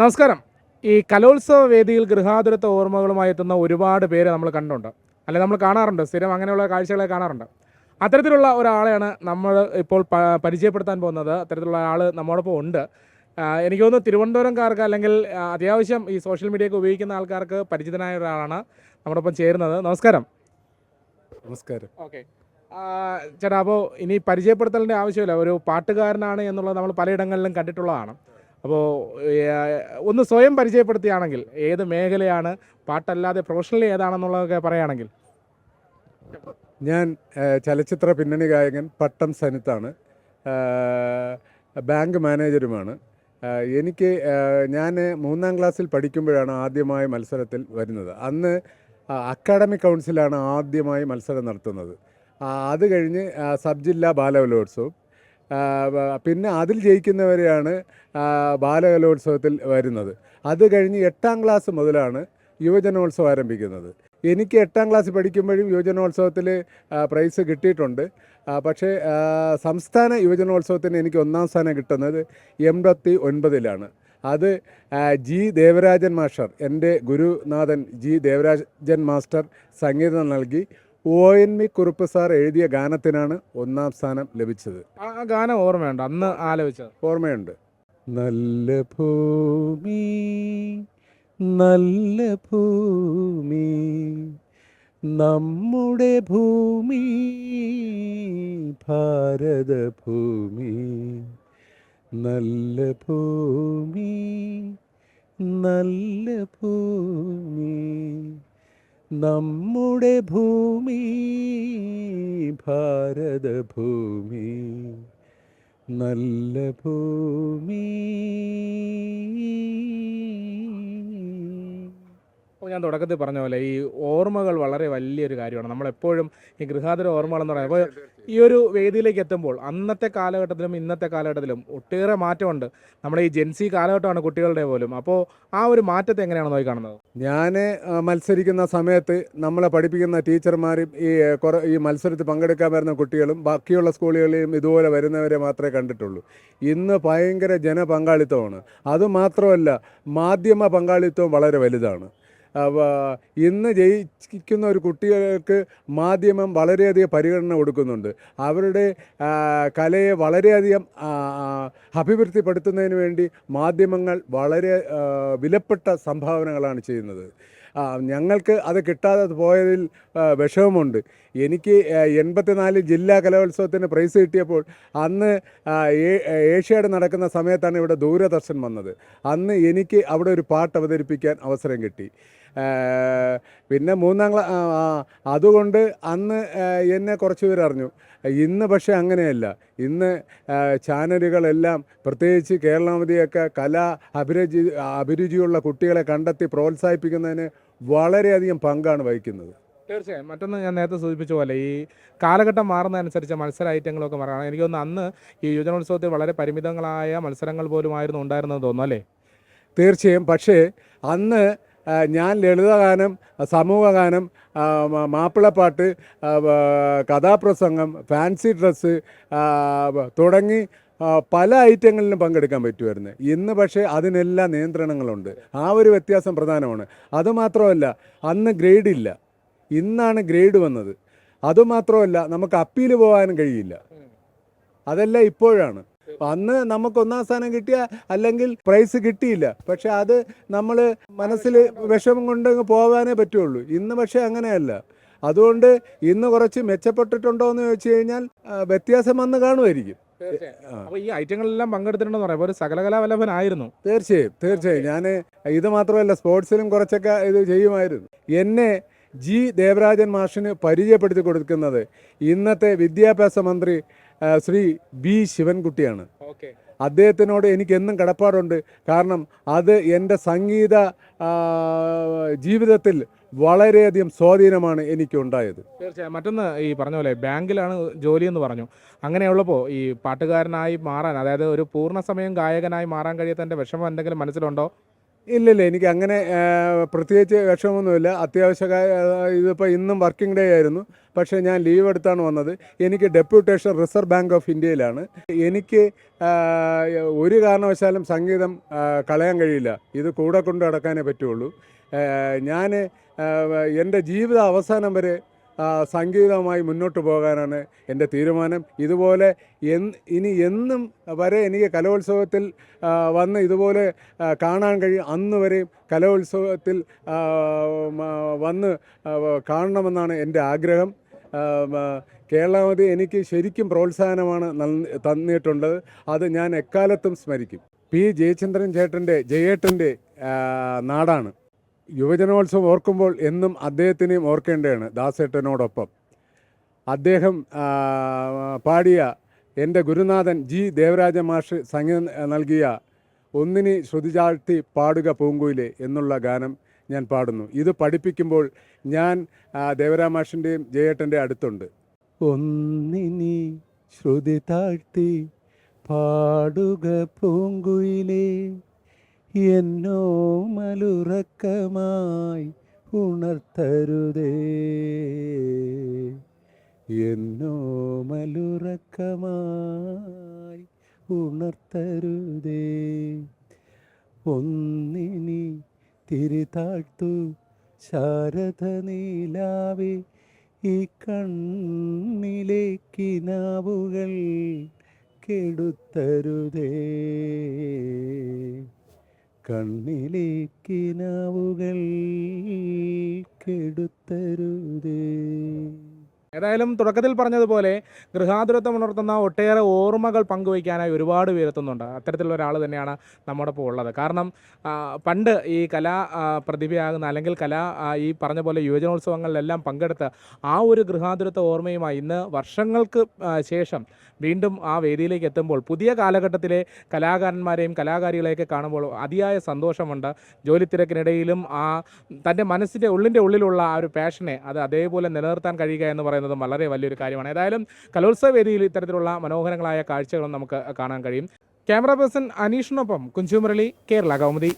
നമസ്കാരം. ഈ കലോത്സവ വേദിയിൽ ഗൃഹാതുരത്വ ഓർമ്മകളുമായി എത്തുന്ന ഒരുപാട് പേര് നമ്മൾ കണ്ടുണ്ട് അല്ലെ നമ്മൾ കാണാറുണ്ട്. സ്ഥിരം അങ്ങനെയുള്ള കാഴ്ചകളെ കാണാറുണ്ട്. അത്തരത്തിലുള്ള ഒരാളെയാണ് നമ്മൾ ഇപ്പോൾ പരിചയപ്പെടുത്താൻ പോകുന്നത്. അത്തരത്തിലുള്ള ആൾ നമ്മോടൊപ്പം ഉണ്ട്. എനിക്ക് തോന്നുന്നു തിരുവനന്തപുരംകാർക്ക് അല്ലെങ്കിൽ അത്യാവശ്യം ഈ സോഷ്യൽ മീഡിയ ഒക്കെ ഉപയോഗിക്കുന്ന ആൾക്കാർക്ക് പരിചിതനായ ഒരാളാണ് നമ്മോടൊപ്പം ചേരുന്നത്. നമസ്കാരം. നമസ്കാരം. ഓക്കെ. ചേട്ടാ അപ്പോൾ ഇനി പരിചയപ്പെടുത്തലിന്റെ ആവശ്യമില്ല. ഒരു പാട്ടുകാരനാണ് എന്നുള്ളത് നമ്മൾ പലയിടങ്ങളിലും കണ്ടിട്ടുള്ളതാണ്. അപ്പോൾ ഒന്ന് സ്വയം പരിചയപ്പെടുത്തുകയാണെങ്കിൽ ഏത് മേഖലയാണ് പാട്ടല്ലാതെ പ്രൊഫഷണലി ഏതാണെന്നുള്ളതൊക്കെ പറയുകയാണെങ്കിൽ ഞാൻ ചലച്ചിത്ര പിന്നണി ഗായകൻ പട്ടം സനിത്താണ്. ബാങ്ക് മാനേജരുമാണ്. എനിക്ക് ഞാൻ മൂന്നാം ക്ലാസ്സിൽ പഠിക്കുമ്പോഴാണ് ആദ്യമായി മത്സരത്തിൽ വരുന്നത്. അന്ന് അക്കാഡമിക് കൗൺസിലാണ് ആദ്യമായി മത്സരം നടത്തുന്നത്. അത് കഴിഞ്ഞ് സബ് ജില്ലാ ബാലകലോത്സവം. പിന്നെ അതിൽ ജയിക്കുന്നവരെയാണ് ബാലകലോത്സവത്തിൽ വരുന്നത്. അത് കഴിഞ്ഞ് എട്ടാം ക്ലാസ് മുതലാണ് യുവജനോത്സവം ആരംഭിക്കുന്നത്. എനിക്ക് എട്ടാം ക്ലാസ് പഠിക്കുമ്പോഴും യുവജനോത്സവത്തിൽ പ്രൈസ് കിട്ടിയിട്ടുണ്ട്. പക്ഷേ സംസ്ഥാന യുവജനോത്സവത്തിന് എനിക്ക് ഒന്നാം സ്ഥാനം കിട്ടുന്നത് എൺപത്തി ഒൻപതിലാണ് അത് ജി ദേവരാജൻ മാസ്റ്റർ എന്റെ ഗുരുനാഥൻ ജി ദേവരാജൻ മാസ്റ്റർ സംഗീതം നൽകി O N V Kurup sir എഴുതിയ ഗാനത്തിനാണ് ഒന്നാം സ്ഥാനം ലഭിച്ചത്. ആ ആ ഗാനം ഓർമ്മയുണ്ട് അന്ന് ആലോചിച്ചത്. ഓർമ്മയുണ്ട്. നല്ല ഭൂമി നല്ല ഭൂമി നമ്മുടെ ഭൂമി ഭാരതഭൂമി നല്ല ഭൂമി നല്ല ഭൂമി. നമ്മുടെ ഭൂമി ഭാരതഭൂമി നല്ല ഭൂമി. ഞാൻ തുടക്കത്തിൽ പറഞ്ഞ പോലെ ഈ ഓർമ്മകൾ വളരെ വലിയൊരു കാര്യമാണ്. നമ്മളെപ്പോഴും ഈ ഗൃഹാതര ഓർമ്മകൾ എന്ന് പറയുമ്പോൾ ഈ ഒരു വേദിയിലേക്ക് എത്തുമ്പോൾ അന്നത്തെ കാലഘട്ടത്തിലും ഇന്നത്തെ കാലഘട്ടത്തിലും ഒട്ടേറെ മാറ്റമുണ്ട്. നമ്മുടെ ഈ ജെൻസി കാലഘട്ടമാണ് കുട്ടികളുടെ പോലും. അപ്പോൾ ആ ഒരു മാറ്റത്തെ എങ്ങനെയാണ് നോക്കി കാണുന്നത്? ഞാൻ മത്സരിക്കുന്ന സമയത്ത് നമ്മളെ പഠിപ്പിക്കുന്ന ടീച്ചർമാരും ഈ ഈ മത്സരത്തിൽ പങ്കെടുക്കാൻ വരുന്ന കുട്ടികളും ബാക്കിയുള്ള സ്കൂളുകളിലും ഇതുപോലെ വരുന്നവരെ മാത്രമേ കണ്ടിട്ടുള്ളൂ. ഇന്ന് ഭയങ്കര ജനപങ്കാളിത്തമാണ്. അതുമാത്രമല്ല മാധ്യമ പങ്കാളിത്തവും വളരെ വലുതാണ്. ഇന്ന് ജയിക്കുന്ന ഒരു കുട്ടികൾക്ക് മാധ്യമം വളരെയധികം പരിഗണന കൊടുക്കുന്നുണ്ട്. അവരുടെ കലയെ വളരെയധികം അഭിവൃദ്ധിപ്പെടുത്തുന്നതിന് വേണ്ടി മാധ്യമങ്ങൾ വളരെ വിലപ്പെട്ട സംഭാവനകളാണ് ചെയ്യുന്നത്. ഞങ്ങൾക്ക് അത് കിട്ടാതെ പോയതിൽ വിഷമമുണ്ട്. എനിക്ക് എൺപത്തിനാലിൽ ജില്ലാ കലോത്സവത്തിന് പ്രൈസ് കിട്ടിയപ്പോൾ അന്ന് ഏഷ്യയുടെ നടക്കുന്ന സമയത്താണ് ഇവിടെ ദൂരദർശൻ വന്നത്. അന്ന് എനിക്ക് അവിടെ ഒരു പാട്ട് അവതരിപ്പിക്കാൻ അവസരം കിട്ടി. പിന്നെ മൂന്നാം ക്ലാ അതുകൊണ്ട് അന്ന് എന്നെ കുറച്ച് പേർ അറിഞ്ഞു. ഇന്ന് പക്ഷേ അങ്ങനെയല്ല. ഇന്ന് ചാനലുകളെല്ലാം പ്രത്യേകിച്ച് കേരളാമതിയൊക്കെ കലാ അഭിരുചി അഭിരുചിയുള്ള കുട്ടികളെ കണ്ടെത്തി പ്രോത്സാഹിപ്പിക്കുന്നതിന് വളരെയധികം പങ്കാണ് വഹിക്കുന്നത്. തീർച്ചയായും. മറ്റൊന്ന് ഞാൻ നേരത്തെ സൂചിപ്പിച്ച പോലെ ഈ കാലഘട്ടം മാറുന്നതനുസരിച്ച് മത്സര ഐറ്റങ്ങളൊക്കെ മാറണം എനിക്ക് തോന്നുന്നു അന്ന് ഈ യുവജനോത്സവത്തിൽ വളരെ പരിമിതങ്ങളായ മത്സരങ്ങൾ പോലുമായിരുന്നു ഉണ്ടായിരുന്നത് തോന്നുന്നു അല്ലേ? തീർച്ചയായും. പക്ഷേ അന്ന് ഞാൻ ലളിതഗാനം സമൂഹഗാനം മാപ്പിളപ്പാട്ട് കഥാപ്രസംഗം ഫാൻസി ഡ്രസ്സ് തുടങ്ങി പല ഐറ്റങ്ങളിലും പങ്കെടുക്കാൻ പറ്റുമായിരുന്നു. ഇന്ന് പക്ഷേ അതിനെല്ലാം നിയന്ത്രണങ്ങളുണ്ട്. ആ ഒരു വ്യത്യാസം പ്രധാനമാണ്. അതുമാത്രമല്ല അന്ന് ഗ്രേഡ് ഇല്ല ഇന്നാണ് ഗ്രേഡ് വന്നത്. അതുമാത്രമല്ല നമുക്ക് അപ്പീൽ പോകാനും കഴിയില്ല. അതെല്ലാം ഇപ്പോഴാണ്. അന്ന് നമുക്ക് ഒന്നാം സ്ഥാനം കിട്ടിയ അല്ലെങ്കിൽ പ്രൈസ് കിട്ടിയില്ല. പക്ഷെ അത് നമ്മൾ മനസ്സിൽ വിഷമം കൊണ്ട് പോകാനേ പറ്റുള്ളൂ. ഇന്ന് പക്ഷേ അങ്ങനെയല്ല. അതുകൊണ്ട് ഇന്ന് കുറച്ച് മെച്ചപ്പെട്ടിട്ടുണ്ടോ എന്ന് ചോദിച്ചു കഴിഞ്ഞാൽ വ്യത്യാസം വന്ന് കാണുമായിരിക്കും. ഈ ഐറ്റങ്ങളെല്ലാം പങ്കെടുത്തിട്ടുണ്ടെന്ന് പറയാം. ഒരു സകലകലാവല്ലഭനായിരുന്നു തീർച്ചയായും തീർച്ചയായും. ഞാൻ ഇത് മാത്രമല്ല സ്പോർട്സിലും കുറച്ചൊക്കെ ഇത് ചെയ്യുമായിരുന്നു. എന്നെ ജി ദേവരാജൻ മാഷിന് പരിചയപ്പെടുത്തി കൊടുക്കുന്നത് ഇന്നത്തെ വിദ്യാഭ്യാസ മന്ത്രി ശ്രീ ബി ശിവൻകുട്ടിയാണ്. ഓക്കെ. അദ്ദേഹത്തിനോട് എനിക്ക് എന്നും കടപ്പാടുണ്ട്. കാരണം അത് എന്റെ സംഗീത ജീവിതത്തിൽ വളരെയധികം സ്വാധീനമാണ് എനിക്കുണ്ടായത്. തീർച്ചയായും. മറ്റൊന്ന് ഈ പറഞ്ഞ പോലെ ബാങ്കിലാണ് ജോലി എന്ന് പറഞ്ഞു. അങ്ങനെയുള്ളപ്പോൾ ഈ പാട്ടുകാരനായി മാറാൻ അതായത് ഒരു പൂർണ സമയം ഗായകനായി മാറാൻ കഴിയാത്തതിന്റെ വിഷമം എന്തെങ്കിലും മനസ്സിലുണ്ടോ? ഇല്ലില്ല എനിക്ക് അങ്ങനെ പ്രത്യേകിച്ച് വിഷമമൊന്നുമില്ല. അത്യാവശ്യ ഇതിപ്പോൾ ഇന്നും വർക്കിംഗ് ഡേ ആയിരുന്നു. പക്ഷേ ഞാൻ ലീവ് എടുത്താണ് വന്നത്. എനിക്ക് ഡെപ്യൂട്ടേഷൻ റിസർവ് ബാങ്ക് ഓഫ് ഇന്ത്യയിലാണ്. എനിക്ക് ഒരു കാരണവശാലും സംഗീതം കളയാൻ കഴിയില്ല. ഇത് കൂടെ കൊണ്ട് നടക്കാനേ പറ്റുള്ളൂ. ഞാൻ എന്റെ ജീവിത അവസാനം വരെ ആ, സംഗീതവുമായി മുന്നോട്ട് പോകാനാണ് എന്റെ തീരുമാനം. ഇതുപോലെ ഇനി എന്നും വരെ എനിക്ക് കലോത്സവത്തിൽ വന്ന് ഇതുപോലെ കാണാൻ കഴിയും. അന്ന് വരെയും കലോത്സവത്തിൽ വന്ന് കാണണമെന്നാണ് എന്റെ ആഗ്രഹം. കേരളാമതി എനിക്ക് ശരിക്കും പ്രോത്സാഹനമാണ് തന്നിട്ടുള്ളത്. അത് ഞാൻ എക്കാലത്തും സ്മരിക്കും. പി ജയചന്ദ്രൻ ചേട്ടന്റെ ജയേട്ടന്റെ നാടാണ്. യുവജനോത്സവം ഓർക്കുമ്പോൾ എന്നും അദ്ദേഹത്തിനെയും ഓർക്കേണ്ടതാണ് ദാസേട്ടനോടൊപ്പം. അദ്ദേഹം പാടിയ എന്റെ ഗുരുനാഥൻ ജി ദേവരാജ മാഷ് സംഗീതം നൽകിയ ഒന്നിനി ശ്രുതിചാഴ്ത്തി പാടുക പൂങ്കുയിലെ എന്നുള്ള ഗാനം ഞാൻ പാടുന്നു. ഇത് പഠിപ്പിക്കുമ്പോൾ ഞാൻ ദേവരാമാഷിന്റെയും ജയേട്ടന്റെ അടുത്തുണ്ട്. ഒന്നിനി ശ്രുതി താഴ്ത്തി പാടുക പൂങ്കുയിലേ എന്നോ മലുറക്കമായി ഉണർത്തരുതേ. എന്നോ മലുറക്കമായി ഉണർത്തരുതേ. ഒന്നിനി തിരിതാഴ്ത്തു ശാരദ നീലാവേ ഈ കണ്ണിലെ കിനാവുകൾ കെടുത്തരുതേ. കണ്ണിലെ കിനാവുകൾ കെടുത്തരുതേ. ഏതായാലും തുടക്കത്തിൽ പറഞ്ഞതുപോലെ ഗൃഹാതുരത്വം ഉണർത്തുന്ന ഒട്ടേറെ ഓർമ്മകൾ പങ്കുവയ്ക്കാനായി ഒരുപാട് പേരെത്തുന്നുണ്ട്. അത്തരത്തിലുള്ള ഒരാൾ തന്നെയാണ് നമ്മുടെ ഇപ്പോൾ ഉള്ളത്. കാരണം പണ്ട് ഈ കലാ പ്രതിഭയാകുന്ന അല്ലെങ്കിൽ കലാ ഈ പറഞ്ഞ പോലെ യുവജനോത്സവങ്ങളിലെല്ലാം പങ്കെടുത്ത് ആ ഒരു ഗൃഹാതുരത്വ ഓർമ്മയുമായി ഇന്ന് വർഷങ്ങൾക്ക് ശേഷം വീണ്ടും ആ വേദിയിലേക്ക് എത്തുമ്പോൾ പുതിയ കാലഘട്ടത്തിലെ കലാകാരന്മാരെയും കലാകാരികളെയൊക്കെ കാണുമ്പോൾ അതിയായ സന്തോഷമുണ്ട്. ജോലി തിരക്കിനിടയിലും ആ തന്റെ മനസ്സിന്റെ ഉള്ളിന്റെ ഉള്ളിലുള്ള ആ ഒരു പാഷനെ അത് അതേപോലെ നിലനിർത്താൻ കഴിയുക എന്ന് പറയുന്നതും വളരെ വലിയൊരു കാര്യമാണ്. ഏതായാലും കലോത്സവ വേദിയിൽ ഇത്തരത്തിലുള്ള മനോഹരങ്ങളായ കാഴ്ചകളും നമുക്ക് കാണാൻ കഴിയും. ക്യാമറ പേഴ്സൺ അനീഷിനൊപ്പം കുഞ്ചുമുരളി കേരള കൗമുദി.